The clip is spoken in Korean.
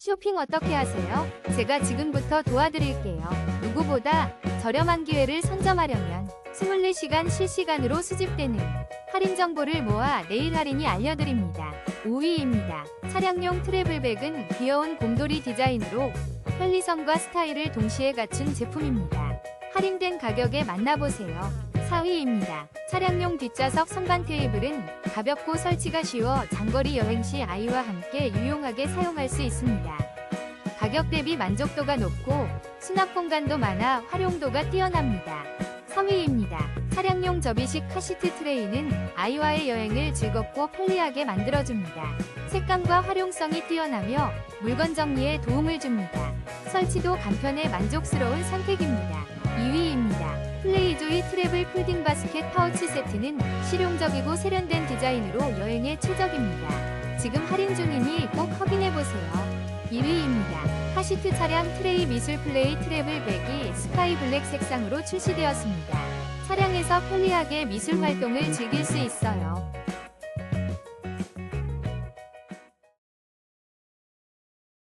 쇼핑 어떻게 하세요? 제가 지금부터 도와드릴게요. 누구보다 저렴한 기회를 선점하려면 24시간 실시간으로 수집되는 할인 정보를 모아 내일 할인이 알려드립니다. 5위입니다. 차량용 트래블백은 귀여운 곰돌이 디자인으로 편리성과 스타일을 동시에 갖춘 제품입니다. 할인된 가격에 만나보세요. 4위입니다. 차량용 뒷좌석 선반 테이블은 가볍고 설치가 쉬워 장거리 여행 시 아이와 함께 유용하게 사용할 수 있습니다. 가격 대비 만족도가 높고 수납 공간도 많아 활용도가 뛰어납니다. 3위입니다. 차량용 접이식 카시트 트레이는 아이와의 여행을 즐겁고 편리하게 만들어줍니다. 색감과 활용성이 뛰어나며 물건 정리에 도움을 줍니다. 설치도 간편해 만족스러운 선택입니다. 2위입니다. 플레이조이 트래블 폴딩 바스켓 파우치 세트는 실용적이고 세련된 디자인으로 여행에 최적입니다. 지금 할인 중이니 꼭 확인해보세요. 1위입니다. 카시트 차량 트레이 미술 플레이 트래블 백이 스카이 블랙 색상으로 출시되었습니다. 차량에서 편리하게 미술 활동을 즐길 수 있어요.